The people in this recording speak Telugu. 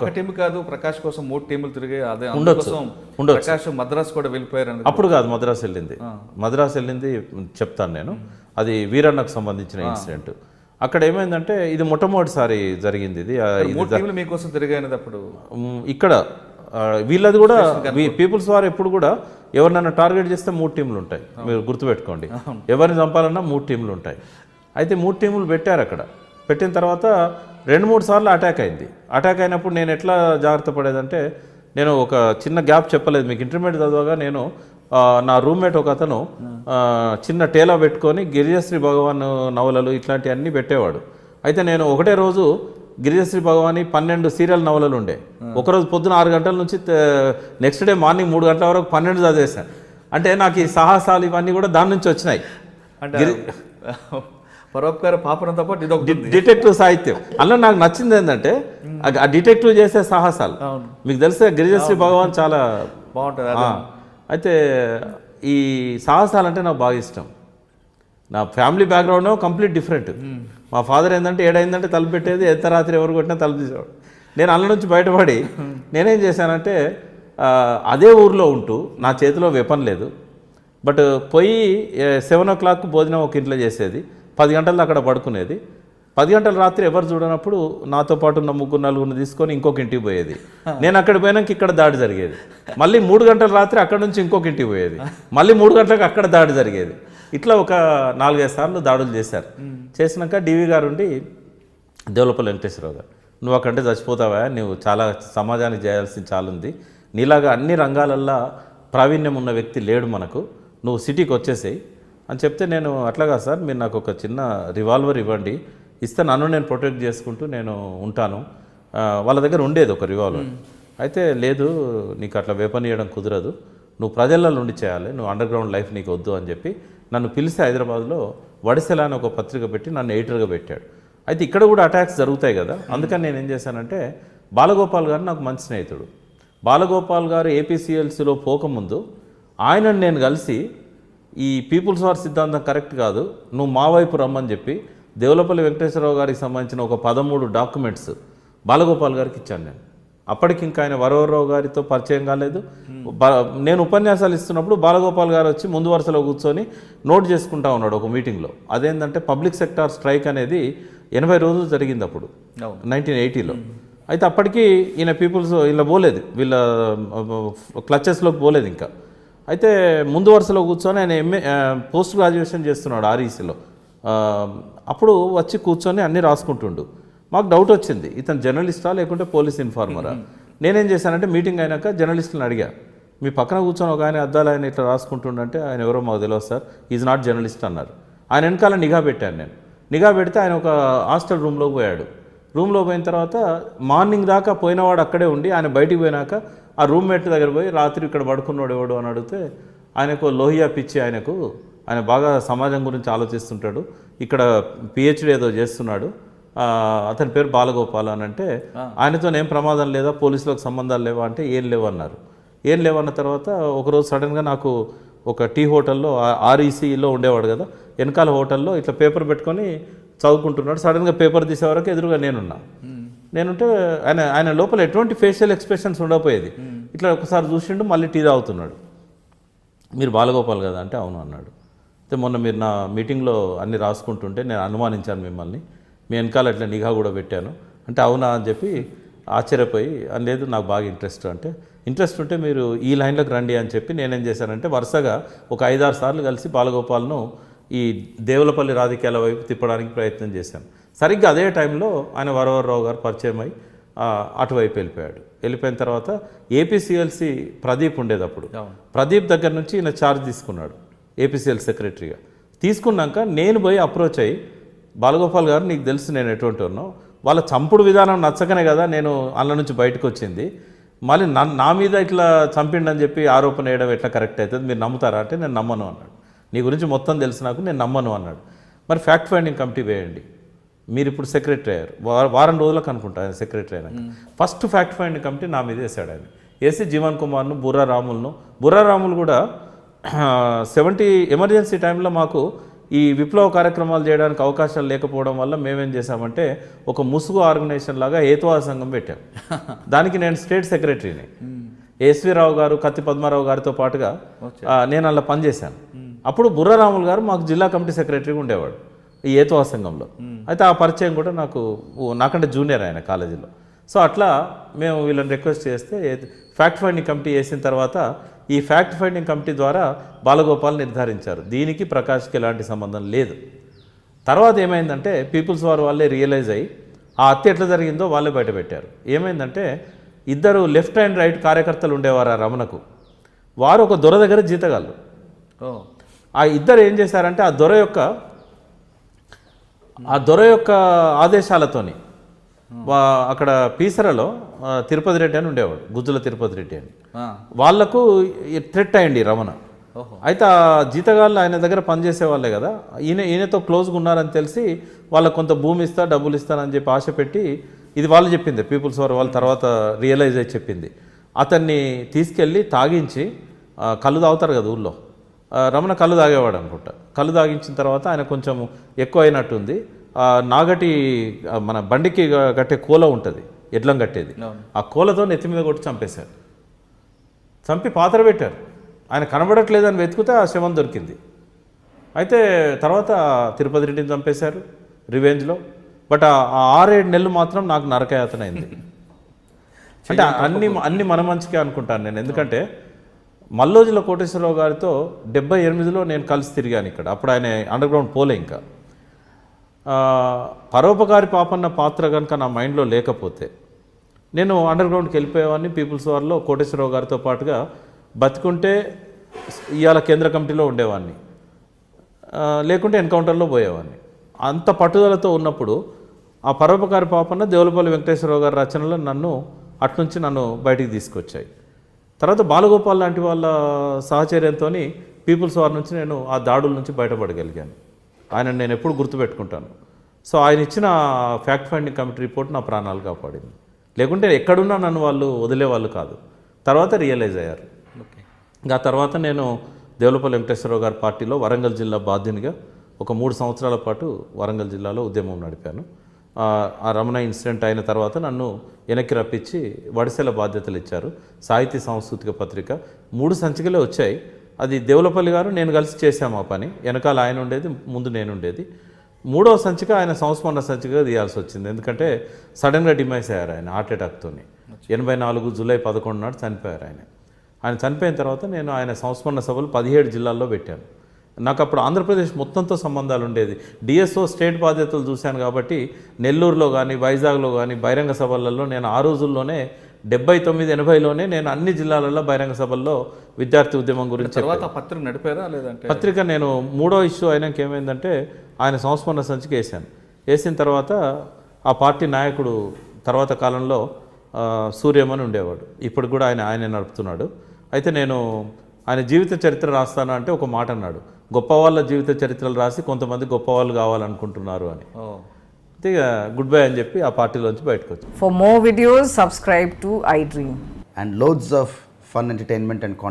ఒక టీం కాదు ప్రకాష్ కోసం మూడు టీములు తిరిగి అదే ఉండొచ్చు, అందుకోసం ప్రకాష్ మద్రాస్ కూడా వెళ్ళిపోయారు. అప్పుడు కాదు మద్రాసు వెళ్ళింది. మద్రాసు వెళ్ళింది చెప్తాను నేను. అది వీరన్నకు సంబంధించిన ఇన్సిడెంట్ అక్కడ ఏమైందంటే ఇది మొట్టమొదటిసారి జరిగింది. ఇది టీంలు మీకోసం తిరిగాయినది అప్పుడు. ఇక్కడ వీళ్ళది కూడా పీపుల్స్ వారు ఎప్పుడు కూడా ఎవరినైనా టార్గెట్ చేస్తే మూడు టీంలు ఉంటాయి. మీరు గుర్తుపెట్టుకోండి. ఎవరిని చంపాలన్నా మూడు టీంలు ఉంటాయి. అయితే మూడు టీములు పెట్టారు అక్కడ. పెట్టిన తర్వాత రెండు మూడు సార్లు అటాక్ అయింది. అటాక్ అయినప్పుడు నేను ఎట్లా జాగ్రత్త పడేదంటే నేను ఒక చిన్న గ్యాప్ చెప్పలేదు. మీకు ఇంటర్మీడియట్ చదవగా నేను నా రూమ్మేట్ ఒక అతను చిన్న టేలా పెట్టుకొని గిరిజశ్రీ భగవాన్ నవలలు ఇట్లాంటివన్నీ పెట్టేవాడు. అయితే నేను ఒకటే రోజు గిరిజశ్రీ భగవాని పన్నెండు సీరియల్ నవలలు ఉండే. ఒకరోజు పొద్దున ఆరు గంటల నుంచి నెక్స్ట్ డే మార్నింగ్ మూడు గంటల వరకు పన్నెండు చదివేశాను అంటే నాకు ఈ సాహసాలు ఇవన్నీ కూడా దాని నుంచి వచ్చినాయి. అంటే పరోపకార పాపనంతో పాటు ఇది ఒకటి ఉంది. డిటెక్టివ్ సాహిత్యం. అందులో నాకు నచ్చింది ఏంటంటే ఆ- డిటెక్టివ్ చేసే సాహసాలు. మీకు తెలిసే గిరిజశ్రీ భగవాన్ చాలా బాగుంటుంది అయితే ఈ సాహసాలు అంటే నాకు బాగా ఇష్టం. నా ఫ్యామిలీ బ్యాక్గ్రౌండ్ కంప్లీట్ డిఫరెంట్. మా ఫాదర్ ఏంటంటే ఏడైందంటే తలుపు పెట్టేది ఎంత రాత్రి ఎవరు కొట్టినా తలుపు తీసేవాడు. నేను అల్ల నుంచి బయటపడి నేనేం చేశానంటే అదే ఊర్లో ఉంటూ నా చేతిలో వెపన్ లేదు. బట్ పోయి సెవెన్ ఓ క్లాక్ భోజనం ఒక ఇంట్లో చేసేది. పది గంటలు అక్కడ పడుకునేది. పది గంటల రాత్రి ఎవరు చూడనప్పుడు నాతో పాటు ఉన్న ముగ్గురు నలుగురిని తీసుకొని ఇంకొక ఇంటికి పోయేది. నేను అక్కడ పోయినాక ఇక్కడ దాడి జరిగేది. మళ్ళీ మూడు గంటల రాత్రి అక్కడ నుంచి ఇంకొక ఇంటికి పోయేది. మళ్ళీ మూడు గంటలకు అక్కడ దాడి జరిగేది. ఇట్లా ఒక నాలుగైదు సార్లు దాడులు చేశారు. చేసినాక డివి గారు ఉండి దేవులపల్లి వెంకటేశ్వరరావు గారు నువ్వు అక్కడంటే చచ్చిపోతావా? నువ్వు చాలా సమాజానికి చేయాల్సింది చాలా ఉంది నీలాగా అన్ని రంగాలల్లో ప్రావీణ్యం ఉన్న వ్యక్తి లేడు మనకు. నువ్వు సిటీకి వచ్చేసేయి. అని చెప్తే నేను అట్లాగా సార్ మీరు నాకు ఒక చిన్న రివాల్వర్ ఇవ్వండి. ఇస్తే నన్ను నేను ప్రొటెక్ట్ చేసుకుంటూ నేను ఉంటాను. వాళ్ళ దగ్గర ఉండేది ఒక రివాల్వర్. అయితే లేదు నీకు అట్లా వేపన్ ఇవ్వడం కుదరదు. నువ్వు ప్రజల్లో ఉండి చేయాలి నువ్వు అండర్ గ్రౌండ్ లైఫ్ నీకు వద్దు అని చెప్పి నన్ను పిలిచి హైదరాబాద్లో వడిసెల అని ఒక పత్రిక పెట్టి నన్ను ఎడిటర్గా పెట్టాడు. అయితే ఇక్కడ కూడా అటాక్స్ జరుగుతాయి కదా. అందుకని నేను ఏం చేశానంటే బాలగోపాల్ గారు నాకు మంచి స్నేహితుడు. బాలగోపాల్ గారు ఏపీసీఎల్సీలో పోకముందు ఆయనను నేను కలిసి ఈ పీపుల్స్ వార్ సిద్ధాంతం కరెక్ట్ కాదు. నువ్వు మా వైపు రమ్మని చెప్పి దేవులపల్లి వెంకటేశ్వరరావు గారికి సంబంధించిన ఒక పదమూడు డాక్యుమెంట్స్ బాలగోపాల్ గారికి ఇచ్చాను నేను. అప్పటికి ఇంకా ఆయన వరవరరావు గారితో పరిచయం కాలేదు. నేను ఉపన్యాసాలు ఇస్తున్నప్పుడు బాలగోపాల్ గారు వచ్చి ముందు వరుసలో కూర్చొని నోట్ చేసుకుంటా ఉన్నాడు ఒక మీటింగ్లో. అదేంటంటే పబ్లిక్ సెక్టార్ స్ట్రైక్ అనేది ఎనభై రోజులు జరిగింది అప్పుడు. నైన్టీన్ ఎయిటీలో. అయితే అప్పటికి ఈయన పీపుల్స్ ఇలా పోలేదు. వీళ్ళ క్లచెస్లోకి పోలేదు ఇంకా. అయితే ముందు వరుసలో కూర్చొని ఆయన ఎంఏ పోస్ట్ గ్రాడ్యుయేషన్ చేస్తున్నాడు ఆర్ఈసీలో అప్పుడు వచ్చి కూర్చొని అన్నీ రాసుకుంటుండు. మాకు డౌట్ వచ్చింది. ఇతను జర్నలిస్టా లేకుంటే పోలీస్ ఇన్ఫార్మరా నేనేం చేశానంటే మీటింగ్ అయినాక జర్నలిస్టులను అడిగా. మీ పక్కన కూర్చొని ఒక ఆయన అద్దాలు ఆయన ఇట్లా రాసుకుంటుండంటే ఆయన ఎవరో మాకు తెలియదు సార్ ఈజ్ నాట్ జర్నలిస్ట్ అన్నారు. ఆయన వెనకాల నిఘా పెట్టాను నేను. నిఘా పెడితే ఆయన ఒక హాస్టల్ రూమ్లోకి పోయాడు. రూమ్లో పోయిన తర్వాత మార్నింగ్ దాకా పోయినవాడు అక్కడే ఉండి ఆయన బయటికి పోయినాక ఆ రూమ్మేట్ దగ్గర పోయి రాత్రి ఇక్కడ పడుకున్నాడు ఎవడు అని అడిగితే ఆయనకు లోహియా పిచ్చి ఆయనకు ఆయన బాగా సమాజం గురించి ఆలోచిస్తుంటాడు. ఇక్కడ పిహెచ్డి ఏదో చేస్తున్నాడు. అతని పేరు బాలగోపాల్ అని అంటే ఆయనతో ఏం ప్రమాదం లేదా పోలీసులకు సంబంధాలు లేవా అంటే ఏం లేవు అన్నారు ఏం లేవన్న తర్వాత ఒకరోజు సడన్గా నాకు ఒక టీ హోటల్లో ఆర్ఈసీలో ఉండేవాడు కదా వెనకాల హోటల్లో ఇట్లా పేపర్ పెట్టుకొని చదువుకుంటున్నాడు. సడన్గా పేపర్ తీసే వరకు ఎదురుగా నేనున్నా. నేనుంటే ఆయన ఆయన లోపల ఎటువంటి ఫేషియల్ ఎక్స్ప్రెషన్స్ ఉండకపోయేది. ఇట్లా ఒకసారి చూసిండు మళ్ళీ టీ తాగుతున్నాడు. మీరు బాలగోపాల్ కదా అంటే అవును అన్నాడు. అయితే మొన్న మీరు నా మీటింగ్లో అన్ని రాసుకుంటుంటే నేను అనుమానించాను మిమ్మల్ని. మీ వెనకాల ఇట్లా నిఘా కూడా పెట్టాను. అంటే అవునా అని చెప్పి ఆశ్చర్యపోయి "అని లేదు నాకు బాగా ఇంట్రెస్ట్ అంటే ఇంట్రెస్ట్ ఉంటే మీరు ఈ లైన్లోకి రండి అని చెప్పి నేనేం చేశానంటే వరుసగా ఒక ఐదారు సార్లు కలిసి బాలగోపాల్ను ఈ దేవులపల్లి రాజకీయాల వైపు తిప్పడానికి ప్రయత్నం చేశాను. సరిగ్గా అదే టైంలో ఆయన వరవరరావు గారు పరిచయం అయి అటువైపు వెళ్ళిపోయాడు. వెళ్ళిపోయిన తర్వాత ఏపీసీఎల్సీ ప్రదీప్ ఉండేది అప్పుడు అవును. ప్రదీప్ దగ్గర నుంచి ఈయన ఛార్జ్ తీసుకున్నాడు ఏపీసీఎల్ సెక్రటరీగా తీసుకున్నాక నేను పోయి అప్రోచ్ అయ్యి బాలగోపాల్ గారు నీకు తెలుసు నేను ఎటువంటి ఉన్నావు వాళ్ళ చంపుడు విధానం నచ్చకనే కదా నేను అందులో నుంచి బయటకు వచ్చింది. మళ్ళీ నన్ను నా మీద ఇట్లా చంపిండని చెప్పి ఆరోపణ వేయడం ఎట్లా కరెక్ట్ అవుతుంది మీరు నమ్ముతారా? అంటే నేను నమ్మను అన్నాడు. నీ గురించి మొత్తం తెలుసు నాకు నేను నమ్మను అన్నాడు. మరి ఫ్యాక్ట్ ఫైండింగ్ కమిటీ వేయండి. మీరు ఇప్పుడు సెక్రటరీ అయ్యారు. వారం రోజులకు అనుకుంటా ఆయన సెక్రటరీ అయినాక. ఫస్ట్ ఫ్యాక్ట్ ఫైండింగ్ కమిటీ నా మీద వేసాడు ఆయన. వేసి జీవన్ కుమార్ను బుర్రా రాములను. బుర్రా రాములు కూడా సెవెంటీ ఎమర్జెన్సీ టైంలో మాకు ఈ విప్లవ కార్యక్రమాలు చేయడానికి అవకాశాలు లేకపోవడం వల్ల మేమేం చేశామంటే ఒక ముసుగు ఆర్గనైజేషన్ లాగా హేతువాద సంఘం పెట్టాం. దానికి నేను స్టేట్ సెక్రటరీని ఎస్వి రావు గారు కత్తి పద్మారావు గారితో పాటుగా నేను అలా పనిచేశాను. అప్పుడు బుర్రరాములు గారు మాకు జిల్లా కమిటీ సెక్రటరీగా ఉండేవాడు. ఏతువా సంఘంలో. అయితే ఆ పరిచయం కూడా నాకు నాకంటే జూనియర్ ఆయన కాలేజీలో. సో అట్లా మేము వీళ్ళని రిక్వెస్ట్ చేస్తే ఫ్యాక్ట్ ఫైండింగ్ కమిటీ వేసిన తర్వాత ఈ ఫ్యాక్ట్ ఫైండింగ్ కమిటీ ద్వారా బాలగోపాల్ నిర్ధారించారు. దీనికి ప్రకాష్కి ఎలాంటి సంబంధం లేదు. తర్వాత ఏమైందంటే పీపుల్స్ వారు వాళ్ళే రియలైజ్ అయ్యి ఆ హత్య ఎట్లా జరిగిందో వాళ్ళే బయటపెట్టారు ఏమైందంటే ఇద్దరు లెఫ్ట్ అండ్ రైట్ కార్యకర్తలు ఉండేవారు ఆ రమణకు. వారు ఒక దొర దగ్గర జీతగాళ్ళు. ఆ ఇద్దరు ఏం చేశారంటే ఆ దొర యొక్క ఆ దొర యొక్క ఆదేశాలతోని. అక్కడ పీసరలో తిరుపతి రెడ్డి అని ఉండేవాడు గుజ్జుల తిరుపతి రెడ్డి అని. వాళ్ళకు థ్రెట్ అయ్యండి రమణ. అయితే ఆ జీతగాళ్ళు ఆయన దగ్గర పనిచేసే వాళ్ళే కదా. ఈయన ఈయనతో క్లోజ్గా ఉన్నారని తెలిసి వాళ్ళకు కొంత భూమి ఇస్తా డబ్బులు ఇస్తానని చెప్పి ఆశ పెట్టి ఇది వాళ్ళు చెప్పింది పీపుల్స్ వారు వాళ్ళ తర్వాత రియలైజ్ అయ్యి చెప్పింది. అతన్ని తీసుకెళ్ళి తాగించి కళ్ళు తాగుతారు కదా ఊళ్ళో. రమణ కళ్ళు తాగేవాడు అనుకుంటా. కళ్ళు తాగించిన తర్వాత ఆయన కొంచెం ఎక్కువ అయినట్టుంది. నాగటి మన బండికి కట్టే కోల ఉంటుంది ఎడ్లం కట్టేది. ఆ కోలతో నెత్తి మీద కొట్టి చంపేశారు చంపి పాత్ర పెట్టారు ఆయన కనబడట్లేదని వెతికితే ఆ శవం దొరికింది. అయితే తర్వాత తిరుపతి రెడ్డిని చంపేశారు రివెంజ్లో. బట్ ఆ ఆ ఆరేడు నెలలు మాత్రం నాకు నరకయాతన అయింది అంటే అన్ని అన్ని మన మంచికే అనుకుంటాను నేను. ఎందుకంటే మల్లోజుల కోటేశ్వరరావు గారితో డెబ్బై ఎనిమిదిలో నేను కలిసి తిరిగాను ఇక్కడ. అప్పుడు ఆయన అండర్ గ్రౌండ్ పోలే ఇంకా. పరోపకారి పాపన్న పాత్ర కనుక నా మైండ్లో లేకపోతే నేను అండర్గ్రౌండ్కి వెళ్ళిపోయేవాడిని పీపుల్స్ వార్లో కోటేశ్వరరావు గారితో పాటుగా బతికుంటే ఇవాళ కేంద్ర కమిటీలో ఉండేవాడిని. లేకుంటే ఎన్కౌంటర్లో పోయేవాడిని. అంత పట్టుదలతో ఉన్నప్పుడు ఆ పరోపకారి పాపన్న దేవులపల్లి వెంకటేశ్వరరావు గారి రచనలు నన్ను అట్నుంచి నన్ను బయటికి తీసుకొచ్చాయి. తర్వాత బాలగోపాల్ లాంటి వాళ్ళ సహచర్యంతో పీపుల్స్ వార్ నుంచి నేను ఆ దాడుల నుంచి బయటపడగలిగాను. ఆయన నేను ఎప్పుడు గుర్తుపెట్టుకుంటాను. సో ఆయన ఇచ్చిన ఫ్యాక్ట్ ఫైండింగ్ కమిటీ రిపోర్ట్ నా ప్రాణాలు కాపాడింది. లేకుంటే ఎక్కడున్నా నన్ను వాళ్ళు వదిలేవాళ్ళు కాదు. తర్వాత రియలైజ్ అయ్యారు. ఇంకా తర్వాత నేను దేవులపల్లి వెంకటేశ్వరరావు గారి పార్టీలో వరంగల్ జిల్లా బాధ్యునిగా ఒక మూడు సంవత్సరాల పాటు వరంగల్ జిల్లాలో ఉద్యమం నడిపాను. ఆ, ఆ రమణ ఇన్సిడెంట్ అయిన తర్వాత నన్ను వెనక్కి రప్పించి వడిసెల బాధ్యతలు ఇచ్చారు. సాహిత్య సాంస్కృతిక పత్రిక మూడు సంచికలే వచ్చాయి. అది దేవులపల్లి గారు నేను కలిసి చేశాము ఆ పని. వెనకాల ఆయన ఉండేది ముందు నేను ఉండేది. మూడవ సంచిక ఆయన సంస్మరణ సంచికగా తీయాల్సి వచ్చింది. ఎందుకంటే సడన్గా డిమైస్ అయ్యారు ఆయన హార్ట్ అటాక్తో ఎనభై నాలుగు జూలై పదకొండు నాడు చనిపోయారు ఆయన. ఆయన చనిపోయిన తర్వాత నేను ఆయన సంస్మరణ సభలు పదిహేడు జిల్లాల్లో పెట్టాను. నాకు అప్పుడు ఆంధ్రప్రదేశ్ మొత్తంతో సంబంధాలు ఉండేది. డిఎస్ఓ స్టేట్ బాధ్యతలు చూశాను కాబట్టి నెల్లూరులో కానీ వైజాగ్లో కానీ బహిరంగ సభలలో నేను ఆ రోజుల్లోనే డెబ్బై తొమ్మిది ఎనభైలోనే నేను అన్ని జిల్లాలలో బహిరంగ సభల్లో విద్యార్థి ఉద్యమం గురించి తర్వాత పత్రిక నడిపారా లేదంటే? పత్రిక నేను మూడో ఇష్యూ అయినాక ఏమైందంటే ఆయన సంస్మరణ సంచిక వేశాను. వేసిన తర్వాత ఆ పార్టీ నాయకుడు తర్వాత కాలంలో సూర్యమని ఉండేవాడు. ఇప్పుడు కూడా ఆయన ఆయనే నడుపుతున్నాడు. అయితే నేను ఆయన జీవిత చరిత్ర రాస్తాను అంటే ఒక మాట అన్నాడు. గొప్పవాళ్ళ జీవిత చరిత్రలు రాసి కొంతమంది గొప్పవాళ్ళు కావాలనుకుంటున్నారు అని. గుడ్ బై అని చెప్పి ఆ పార్టీలో నుంచి బయటకు వచ్చి. For more videos subscribe to iDream and loads of fun entertainment and